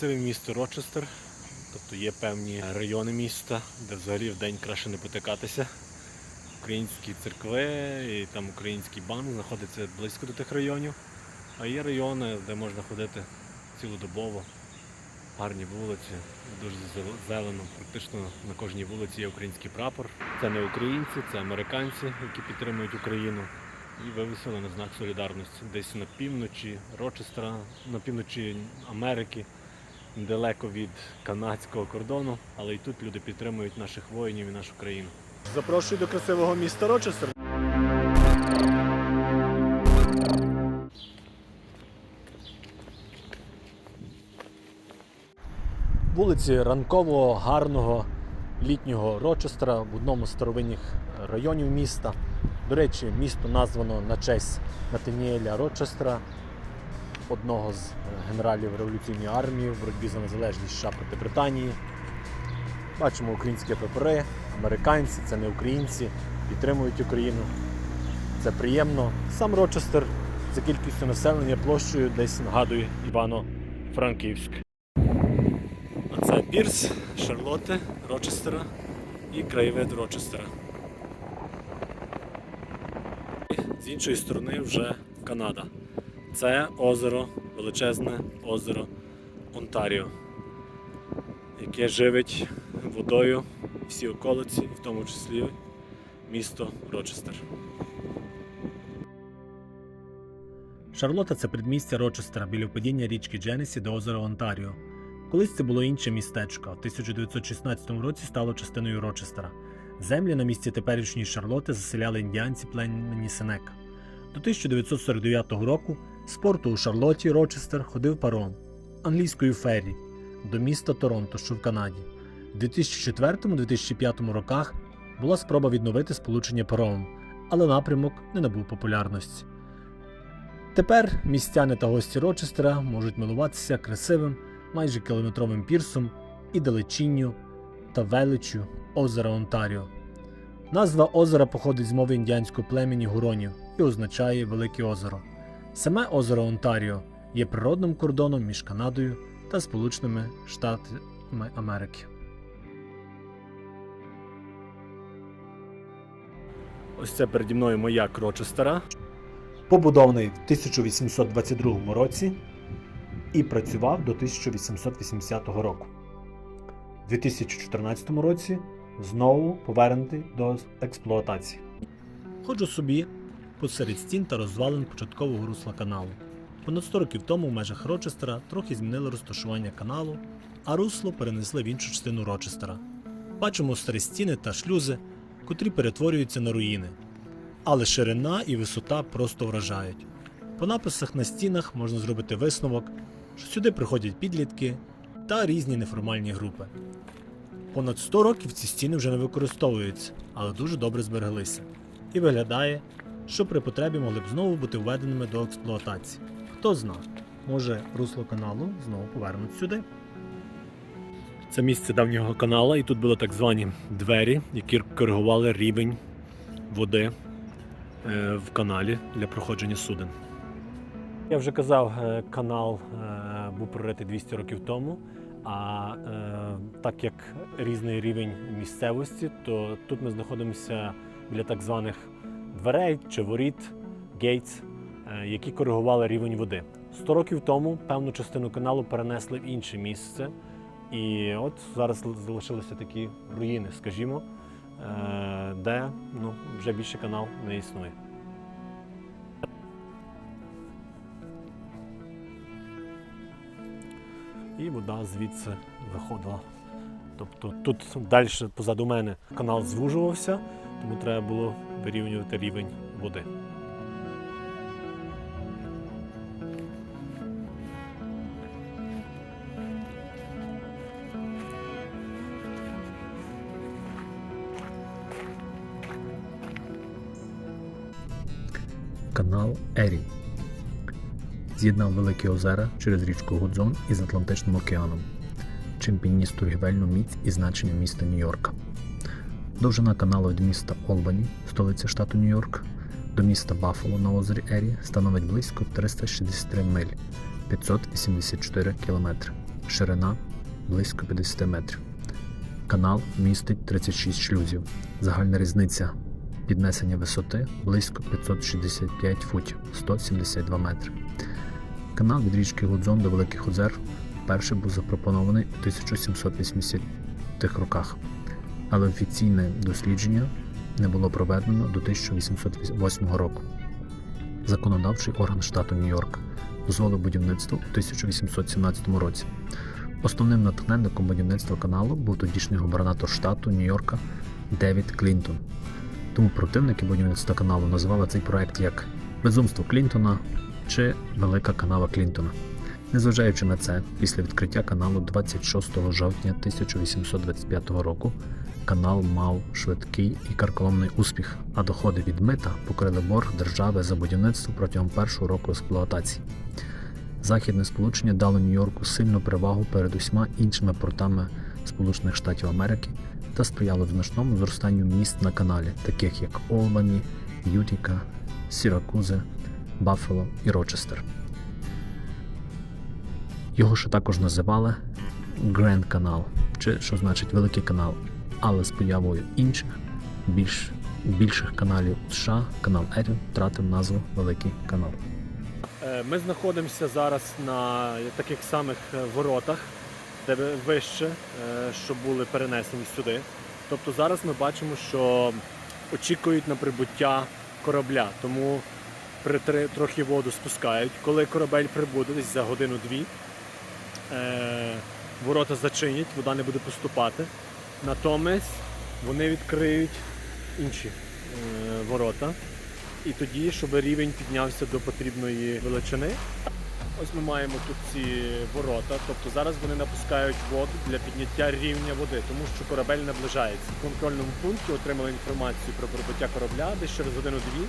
красиве місто Рочестер. Тобто є певні райони міста, де взагалі в день краще не потикатися. Українські церкви і там український банк знаходиться близько до тих районів. А є райони, де можна ходити цілодобово. Гарні вулиці, дуже зелено. Практично на кожній вулиці є український прапор. Це не українці, це американці, які підтримують Україну. І вивісили на знак солідарності. Десь на півночі Рочестера, на півночі Америки, далеко від канадського кордону, але і тут люди підтримують наших воїнів і нашу країну. Запрошую до красивого міста Рочестер. Вулиці ранкового, гарного літнього Рочестера в одному з старовинних районів міста. До речі, місто названо на честь Натаніеля Рочестера, одного з е, генералів революційної армії в боротьбі за незалежність США проти Британії. Бачимо українські прапори, американці, це не українці, підтримують Україну. Це приємно. Сам Рочестер за кількістю населення площею десь нагадує Івано-Франківськ. А це пірс Шарлотти Рочестера і краєвид Рочестера. З іншої сторони вже Канада. Це озеро, величезне озеро Онтаріо, яке живить водою всі околиці, в тому числі місто Рочестер. Шарлота це предмістя Рочестера біля впадіння річки Дженесі до озера Онтаріо. Колись це було інше містечко, в 1916 році стало частиною Рочестера. Землі на місці теперішньої Шарлоти заселяли індіанці племені Сенека. До 1949 року з порту у Шарлоті Рочестер ходив паром англійською феррі до міста Торонто, що в Канаді. У 2004-2005 роках була спроба відновити сполучення паромом, але напрямок не набув популярності. Тепер містяни та гості Рочестера можуть милуватися красивим майже кілометровим пірсом і далечінню та величчю озера Онтаріо. Назва озера походить з мови індіанського племені гуронів і означає Велике озеро. Саме озеро Онтаріо є природним кордоном між Канадою та Сполученими Штатами Америки. Ось це переді мною маяк Рочестера. Побудований в 1822 році і працював до 1880 року. У 2014 році знову повернутий до експлуатації. Ходжу собі посеред стін та розвалин початкового русла каналу. Понад 100 років тому в межах Рочестера трохи змінили розташування каналу, а русло перенесли в іншу частину Рочестера. Бачимо старі стіни та шлюзи, котрі перетворюються на руїни. Але ширина і висота просто вражають. По написах на стінах можна зробити висновок, що сюди приходять підлітки та різні неформальні групи. Понад 100 років ці стіни вже не використовуються, але дуже добре збереглися. І виглядає, що при потребі могли б знову бути введеними до експлуатації. Хто зна, може русло каналу знову повернуть сюди. Це місце давнього канала, і тут були так звані двері, які коригували рівень води е, в каналі для проходження суден. Я вже казав, е, канал е, був проритий 200 років тому. А так як різний рівень місцевості, то тут ми знаходимося біля так званих дверей чи воріт, гейтс, які коригували рівень води. 100 років тому певну частину каналу перенесли в інше місце. І от зараз залишилися такі руїни, скажімо, е, де ну, вже більше канал не існує. і вода звідси виходила. Тобто тут далі позаду мене канал звужувався, тому треба було вирівнювати рівень води. Канал Ері з'єднав Великі озера через річку Гудзон із Атлантичним океаном, чим підніс торгівельну міць і значення міста Нью-Йорка. Довжина каналу від міста Олбані, столиця штату Нью-Йорк, до міста Баффало на озері Ері становить близько 363 миль 584 кілометри. ширина близько 50 метрів. Канал містить 36 шлюзів. Загальна різниця піднесення висоти близько 565 футів 172 метри. Канал від річки Гудзон до Великих Озер вперше був запропонований у 1780-х роках, але офіційне дослідження не було проведено до 1808 року. Законодавчий орган штату Нью-Йорк дозволив будівництво у 1817 році. Основним натхненником будівництва каналу був тодішній губернатор штату Нью-Йорка Девід Клінтон. Тому противники будівництва каналу називали цей проект як Безумство Клінтона чи Велика канава Клінтона. Незважаючи на це, після відкриття каналу 26 жовтня 1825 року канал мав швидкий і карколомний успіх, а доходи від мита покрили борг держави за будівництво протягом першого року експлуатації. Західне сполучення дало Нью-Йорку сильну перевагу перед усіма іншими портами Сполучених Штатів Америки та сприяло значному зростанню міст на каналі, таких як Олбані, Ютіка, Сіракузе, Баффало і Рочестер. Його ще також називали Гренд Канал, чи що значить Великий канал, але з появою інших, більш, більших каналів США, канал Ерін втратив назву Великий канал. Е, Ми знаходимося зараз на таких самих е, воротах, де вище, е, що були перенесені сюди. Тобто зараз ми бачимо, що очікують на прибуття корабля, тому притри- трохи воду спускають. Коли корабель прибуде десь за годину-дві, ворота зачинять, вода не буде поступати. Натомість вони відкриють інші е, ворота. І тоді, щоб рівень піднявся до потрібної величини. Ось ми маємо тут ці ворота, тобто зараз вони напускають воду для підняття рівня води, тому що корабель наближається. В контрольному пункті отримали інформацію про прибуття корабля десь через годину-дві.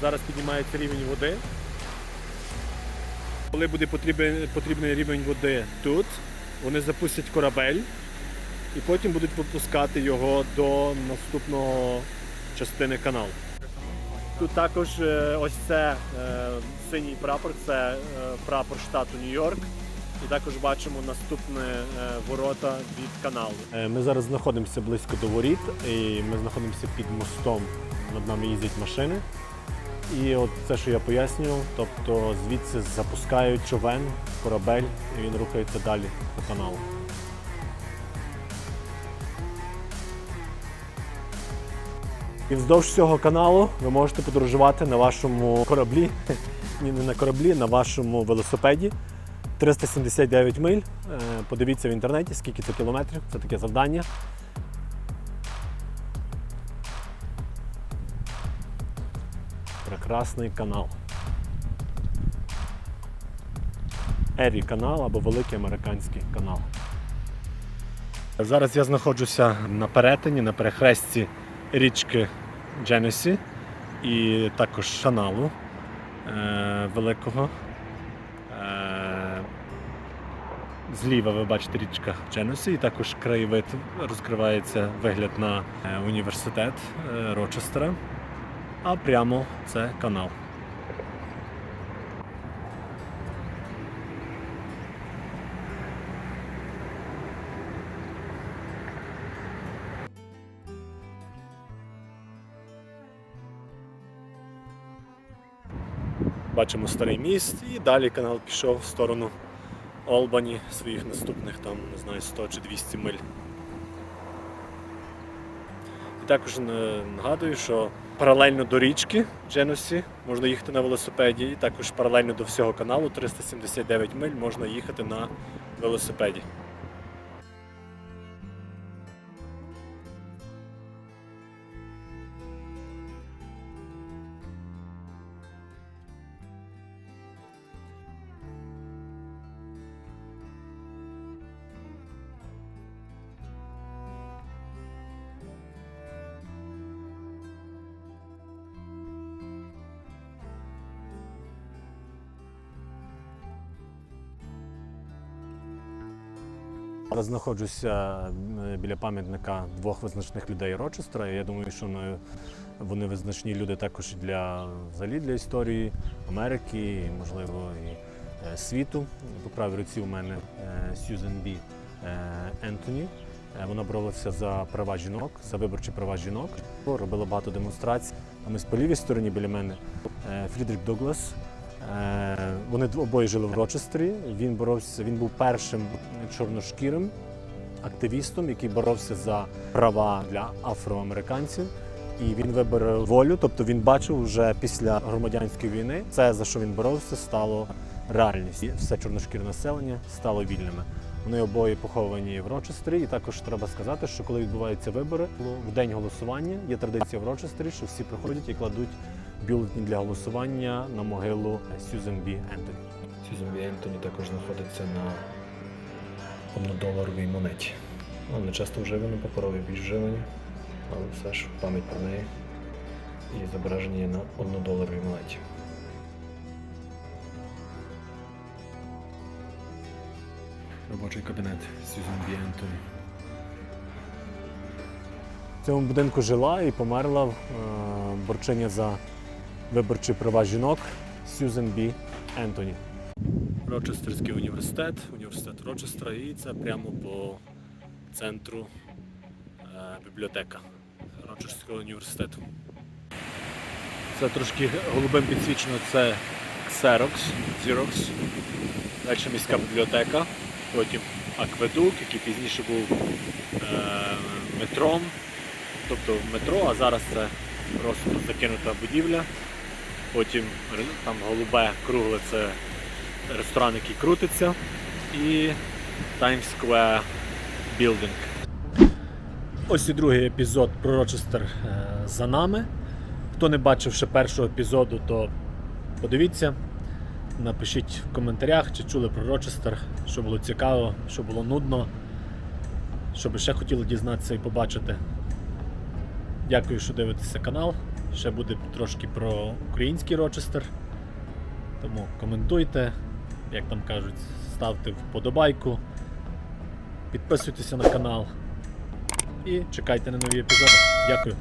Зараз піднімається рівень води. Коли буде потрібен, потрібний рівень води тут, вони запустять корабель і потім будуть випускати його до наступного частини каналу. Тут також е, ось це е, синій прапор, це е, прапор штату Нью-Йорк. І також бачимо наступне е, ворота від каналу. Ми зараз знаходимося близько до воріт, і ми знаходимося під мостом. Над нами їздять машини. І от це, що я пояснював, тобто звідси запускають човен, корабель, і він рухається далі по каналу. І вздовж цього каналу ви можете подорожувати на вашому кораблі, ні, не на кораблі, на вашому велосипеді. 379 миль. Е, Подивіться в інтернеті, скільки це кілометрів. Це таке завдання. Прекрасний канал. Ері канал або Великий американський канал. Зараз я знаходжуся на перетині, на перехресті річки Дженесі і також шаналу е, великого. Е, зліва ви бачите річка Дженесі, і також краєвид розкривається вигляд на е, університет е, Рочестера. А прямо це канал. Бачимо старий міст і далі канал пішов в сторону Олбані своїх наступних там, не знаю, 100 чи 200 миль. І також нагадую, що паралельно до річки Дженосі можна їхати на велосипеді, і також паралельно до всього каналу 379 миль можна їхати на велосипеді. Зараз знаходжуся біля пам'ятника двох визначних людей Рочестера. Я думаю, що вони визначні люди також для взагалі для історії Америки, і, можливо, і е, світу. По правій руці у мене е, Сьюзен Бі е, Ентоні. Вона боролася за права жінок, за виборчі права жінок. Робила багато демонстрацій. А ми по лівій стороні біля мене Фрідрік Дуглас. Е, Вони обоє жили в Рочестері. Він боровся, він був першим чорношкірим активістом, який боровся за права для афроамериканців. І він виборов волю, тобто він бачив вже після громадянської війни це за що він боровся, стало реальністю. Все чорношкірне населення стало вільними. Вони обоє поховані в Рочестері, і також треба сказати, що коли відбуваються вибори, в день голосування є традиція в Рочестері, що всі приходять і кладуть бюлетні для голосування на могилу Сьюзен Бі Ентоні. Сьюзен Бі Ентоні також знаходиться на однодоларовій монеті. Ну, не часто вживано, паперові більш вживані, але все ж пам'ять про неї і зображення є на однодоларовій монеті. Робочий кабінет Сьюзен Бі Ентоні. В цьому будинку жила і померла е, борчиня за виборчі права жінок Сьюзен Бі Ентоні. Рочестерський університет, університет Рочестера, і це прямо по центру е, бібліотека Рочестерського університету. Це трошки голубим підсвічено, це Xerox, Xerox. Далі міська бібліотека, потім акведук, який пізніше був е, метром, тобто метро, а зараз це просто закинута будівля. Потім там голубе кругле це ресторан, який крутиться, і Times Square Building. Ось і другий епізод про Рочестер за нами. Хто не бачив ще першого епізоду, то подивіться. Напишіть в коментарях, чи чули про Рочестер, що було цікаво, що було нудно, що би ще хотіли дізнатися і побачити. Дякую, що дивитеся канал. Ще буде трошки про український Рочестер. Тому коментуйте, як там кажуть, ставте вподобайку, підписуйтеся на канал і чекайте на нові епізоди. Дякую.